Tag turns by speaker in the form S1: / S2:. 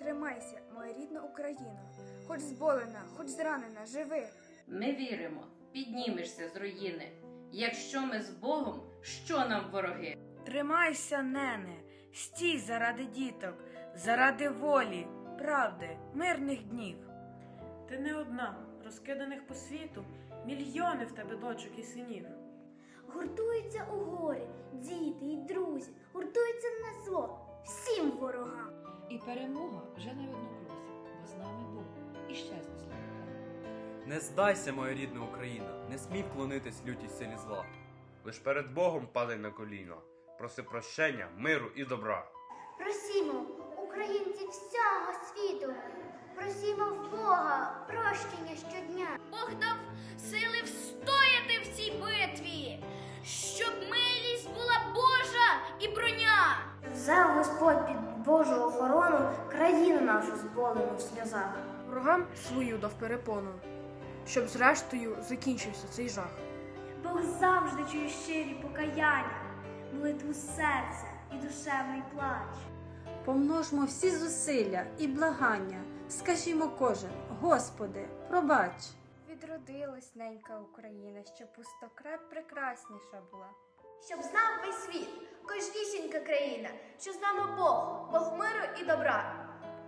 S1: Тримайся, моя рідна Україна, хоч зболена, хоч зранена, живи.
S2: Ми віримо, піднімешся з руїни. Якщо ми з Богом, що нам вороги?
S3: Тримайся, нене, стій заради діток, заради волі, правди, мирних днів.
S4: Ти не одна, розкиданих по світу, мільйони в тебе дочок і синів.
S5: Гуртуються у горі, діти й друзі,
S6: перемога вже на видно крузі, бо з нами Бог і щезне зло.
S7: Не здайся, моя рідна Україна, не смій вклонитись лютій силі зла.
S8: Лиш перед Богом падай на коліна, проси прощення, миру і добра.
S5: Просімо, українці всього світу, просімо в Бога прощення щодня.
S9: Бог дав сили встояти в цій битві, щоб милість була Божа і броня.
S5: Взяв Господь під Божу охорону країну нашу зболену в сльозах.
S1: Ворогам свою дав перепону, щоб зрештою закінчився цей жах.
S5: Бог завжди чує щирі покаяння, молитву серця і душевний плач.
S10: Помножмо всі зусилля і благання, скажімо кожен, Господи, пробач.
S1: Відродилась ненька Україна, що пустократ прекрасніша була.
S5: Щоб кожнісінька країна, що з нами Бог, Бог миру і добра.